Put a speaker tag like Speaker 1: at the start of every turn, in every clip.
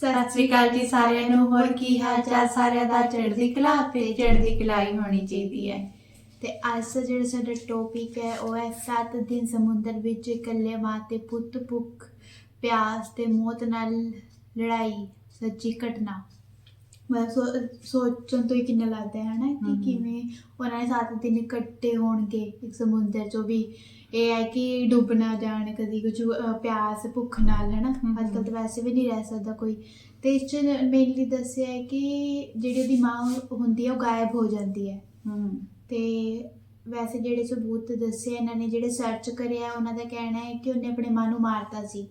Speaker 1: ਸਤਿ ਸ੍ਰੀ ਅਕਾਲ ਜੀ ਸਾਰਿਆਂ ਨੂੰ। ਹੋਰ ਕੀ ਹਾਲ ਚਾਲ ਸਾਰਿਆਂ ਦਾ? ਚੜ੍ਹਦੀ ਕਲਾ ਤੇ ਚੜ੍ਹਦੀ ਕਲਾਈ ਹੋਣੀ ਚਾਹੀਦੀ ਹੈ। ਤੇ ਅੱਜ ਦਾ ਜਿਹੜਾ ਸਾਡਾ ਟੌਪਿਕ ਹੈ, ਉਹ ਹੈ ਸੱਤ ਦਿਨ ਸਮੁੰਦਰ ਵਿੱਚ ਇਕੱਲੇ ਮਾਂ ਤੇ ਪੁੱਤ ਭੁੱਖ ਪਿਆਸ ਤੇ ਮੌਤ ਨਾਲ ਲੜਾਈ, ਸੱਚੀ ਘਟਨਾ। ਮੈਂ ਸੋ- ਸੋਚਣ ਤੋਂ ਹੀ ਕਿੰਨਾ ਲੱਗਦਾ ਹੈ ਨਾ ਕਿ। ਕਿਵੇਂ ਉਹਨਾਂ ਨੇ 7 ਦਿਨ ਇਕੱਠੇ ਹੋਣਗੇ ਇੱਕ ਸਮੁੰਦਰ 'ਚੋਂ ਵੀ। ਇਹ ਹੈ ਕਿ ਡੁੱਬ ਨਾ ਜਾਣ ਕਦੀ ਕੁਝ ਪਿਆਸ ਭੁੱਖ ਨਾਲ ਹੈ ਨਾ। ਅੱਜ ਕੱਲ੍ਹ ਤਾਂ ਵੈਸੇ ਵੀ ਨਹੀਂ ਰਹਿ ਸਕਦਾ ਕੋਈ। ਤੇ ਇਸ 'ਚ ਮੇਨਲੀ ਦੱਸਿਆ ਹੈ ਕਿ ਜਿਹੜੀ ਉਹਦੀ ਮਾਂ ਹੁੰਦੀ ਹੈ ਉਹ ਗਾਇਬ ਹੋ ਜਾਂਦੀ ਹੈ।
Speaker 2: ਹੂੰ
Speaker 1: ਤੇ ਵੈਸੇ ਜਿਹੜੇ ਸਬੂਤ ਦੱਸੇ ਇਹਨਾਂ ਨੇ ਜਿਹੜੇ ਸਰਚ ਕਰਿਆ ਉਹਨਾਂ ਦਾ ਕਹਿਣਾ ਹੈ ਕਿ ਉਹਨੇ ਆਪਣੇ ਮਾਂ ਨੂੰ ਮਾਰਤਾ ਸੀ।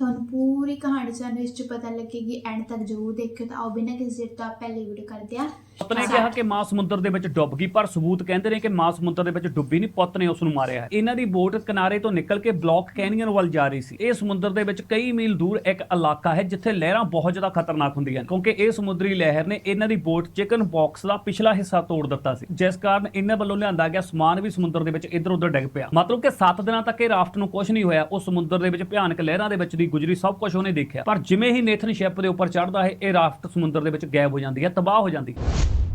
Speaker 1: ਤੁਹਾਨੂੰ ਪੂਰੀ ਕਹਾਣੀ ਸਾਨੂੰ ਇਸ 'ਚ ਪਤਾ ਲੱਗੇਗੀ ਐਂਡ ਤੱਕ ਜ਼ਰੂਰ ਦੇਖਿਓ, ਤਾਂ ਆਓ ਬਿਨਾਂ ਕਿਸੇ ਦੇਰ ਤੋਂ ਆਪ ਵੀਡੀਓ ਕਰਦੇ ਆ
Speaker 3: ਪੁੱਤ ਨੇ ਕਿਹਾ ਕਿ ਮਾਂ ਸਮੁੰਦਰ ਦੇ ਵਿੱਚ ਡੁੱਬ ਗਈ, ਪਰ ਸਬੂਤ ਕਹਿੰਦੇ ਨੇ ਕਿ ਮਾਂ ਸਮੁੰਦਰ ਦੇ ਵਿੱਚ ਡੁੱਬੀ ਨਹੀਂ, ਪੁੱਤ ਨੇ ਉਸ ਨੂੰ ਮਾਰਿਆ ਹੈ। ਇਹਨਾਂ ਦੀ ਬੋਟ ਕਿਨਾਰੇ ਤੋਂ ਨਿਕਲ ਕੇ ਬਲੌਕ ਕੈਨੀਅਨ ਵੱਲ ਜਾ ਰਹੀ ਸੀ। ਇਹ ਸਮੁੰਦਰ ਦੇ ਵਿੱਚ ਕਈ ਮੀਲ ਦੂਰ ਇੱਕ ਇਲਾਕਾ ਹੈ, ਜਿੱਥੇ ਲਹਿਰਾਂ ਬਹੁਤ ਜ਼ਿਆਦਾ ਖਤਰਨਾਕ ਹੁੰਦੀਆਂ ਨੇ ਕਿਉਂਕਿ ਇਹ ਸਮੁੰਦਰੀ ਲਹਿਰ ਨੇ ਇਹਨਾਂ ਦੀ ਬੋਟ ਚਿਕਨ ਬਾਕਸ ਦਾ ਪਿਛਲਾ ਹਿੱਸਾ ਤੋੜ ਦਿੱਤਾ ਸੀ। ਜਿਸ ਕਾਰਨ ਇਹਨਾਂ ਵੱਲੋਂ ਲਿਆਂਦਾ ਗਿਆ ਸਮਾਨ ਵੀ ਸਮੁੰਦਰ ਦੇ ਵਿੱਚ ਇੱਧਰ ਉੱਧਰ ਡਿੱਗ ਪਿਆ। ਮਤਲਬ ਕਿ 7 ਦਿਨਾਂ ਤੱਕ ਇਹ ਰਾਫਟ ਨੂੰ ਕੁਝ ਨਹੀਂ ਹੋਇਆ। ਉਹ ਸਮੁੰਦਰ ਦੇ ਵਿੱਚ ਭਿਆਨਕ ਲਹਿਰਾਂ ਦੇ ਵਿੱਚ ਦੀ ਗੁਜ਼ਰੀ ਸਭ ਕੁਝ ਉਹਨੇ ਦੇਖਿਆ। ਪਰ ਜਿਵੇਂ ਹੀ ਨੇਥਨ ਸ਼ਿਪ ਦੇ ਉੱਪਰ ਚੜ੍ਹਦਾ ਹੈ, ਇਹ ਰਾਫਟ ਸਮੁੰਦਰ ਦੇ ਵਿੱਚ ਗਾਇਬ ਹੋ ਜਾਂਦੀ ਹੈ, ਤਬਾਹ ਹੋ ਜਾਂਦੀ ਹੈ।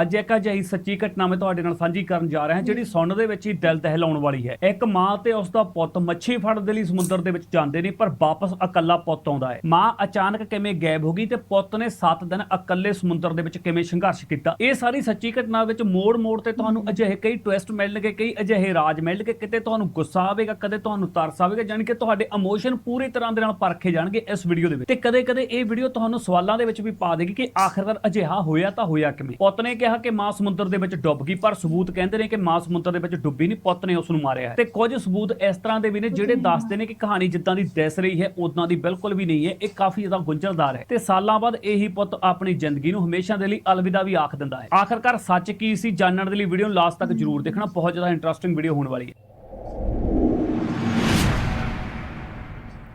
Speaker 3: ਅੱਜ ਇੱਕ ਅਜਿਹੀ ਸੱਚੀ ਘਟਨਾ ਮੈਂ ਤੁਹਾਡੇ ਨਾਲ ਸਾਂਝੀ ਕਰਨ ਜਾ ਰਿਹਾ ਹਾਂ ਜਿਹੜੀ ਸੁਣਨ ਦੇ ਵਿੱਚ ਹੀ ਦਿਲ ਦਹਿਲਾਉਣ ਵਾਲੀ ਹੈ। ਇੱਕ ਮਾਂ ਤੇ ਉਸ ਦਾ ਪੁੱਤ ਮੱਛੀ ਫੜਨ ਦੇ ਲਈ ਸਮੁੰਦਰ ਦੇ ਵਿੱਚ ਜਾਂਦੇ ਨੇ, ਪਰ ਵਾਪਸ ਇਕੱਲਾ ਪੁੱਤ ਆਉਂਦਾ ਹੈ। ਮਾਂ ਅਚਾਨਕ ਕਿਵੇਂ ਗਾਇਬ ਹੋ ਗਈ ਤੇ ਪੁੱਤ ਨੇ 7 ਦਿਨ ਇਕੱਲੇ ਸਮੁੰਦਰ ਦੇ ਵਿੱਚ ਕਿਵੇਂ ਸੰਘਰਸ਼ ਕੀਤਾ? ਇਹ ਸਾਰੀ ਸੱਚੀ ਘਟਨਾ ਵਿੱਚ ਮੋੜ-ਮੋੜ ਤੇ ਤੁਹਾਨੂੰ ਅਜਿਹੇ ਕਈ ਟਵਿਸਟ ਮਿਲਣਗੇ, ਕਈ ਅਜਿਹੇ ਰਾਜ ਮਿਲਣਗੇ, ਕਿਤੇ ਤੁਹਾਨੂੰ ਗੁੱਸਾ ਆਵੇਗਾ, ਕਦੇ ਤੁਹਾਨੂੰ ਤਰਸ ਆਵੇਗਾ, ਜਾਣੀ ਕਿ ਤੁਹਾਡੇ ਇਮੋਸ਼ਨ ਪੂਰੀ ਤਰ੍ਹਾਂ ਦੇ ਨਾਲ ਪਰਖੇ ਜਾਣਗੇ ਇਸ ਵੀਡੀਓ ਦੇ ਵਿੱਚ। ਤੇ ਕਦੇ-ਕਦੇ ਇਹ ਵੀਡੀਓ ਤੁਹਾਨੂੰ ਸਵਾਲਾਂ ਦੇ ਵਿੱਚ ਵੀ ਪਾ ਦੇਗੀ ਕਿ ਆਖਿਰਕਾਰ ਅਜਿਹਾ ਹੋਇਆ ਤਾਂ ਹੋਇਆ ਕਿਵੇਂ? ਪੁੱਤ ਨੇ ਕਿਹਾ ਕਿ ਮਾਂ ਸਮੁੰਦਰ ਦੇ ਵਿੱਚ ਡੁੱਬ ਗਈ, ਪਰ ਸਬੂਤ ਕਹਿੰਦੇ ਨੇ ਕਿ ਮਾਂ ਸਮੁੰਦਰ ਦੇ ਵਿੱਚ ਡੁੱਬੀ ਨਹੀਂ, ਪੁੱਤ ਨੇ ਉਸ ਨੂੰ ਮਾਰਿਆ ਹੈ। ਤੇ ਕੁਝ ਸਬੂਤ ਇਸ ਤਰ੍ਹਾਂ ਦੇ ਵੀ ਨੇ ਜਿਹੜੇ ਦੱਸਦੇ ਨੇ ਕਿ ਕਹਾਣੀ ਜਿੱਦਾਂ ਦੀ ਦਿਸ ਰਹੀ ਹੈ ਉਦਾਂ ਦੀ ਬਿਲਕੁਲ ਵੀ ਨਹੀਂ ਹੈ, ਇਹ ਕਾਫੀ ਜ਼ਿਆਦਾ ਗੁੰਝਲਦਾਰ ਹੈ। ਤੇ ਸਾਲਾਂ ਬਾਅਦ ਇਹੀ ਪੁੱਤ ਆਪਣੀ ਜ਼ਿੰਦਗੀ ਨੂੰ ਹਮੇਸ਼ਾ ਦੇ ਲਈ ਅਲਵਿਦਾ ਵੀ ਆਖ ਦਿੰਦਾ ਹੈ। ਆਖਰਕਾਰ ਸੱਚ ਕੀ ਸੀ, ਜਾਣਨ ਦੇ ਲਈ ਵੀਡੀਓ ਨੂੰ ਲਾਸਟ ਤੱਕ ਜਰੂਰ ਦੇਖਣਾ, ਬਹੁਤ ਜ਼ਿਆਦਾ ਇੰਟਰਸਟਿੰਗ ਵੀਡੀਓ ਹੋਣ ਵਾਲੀ ਹੈ।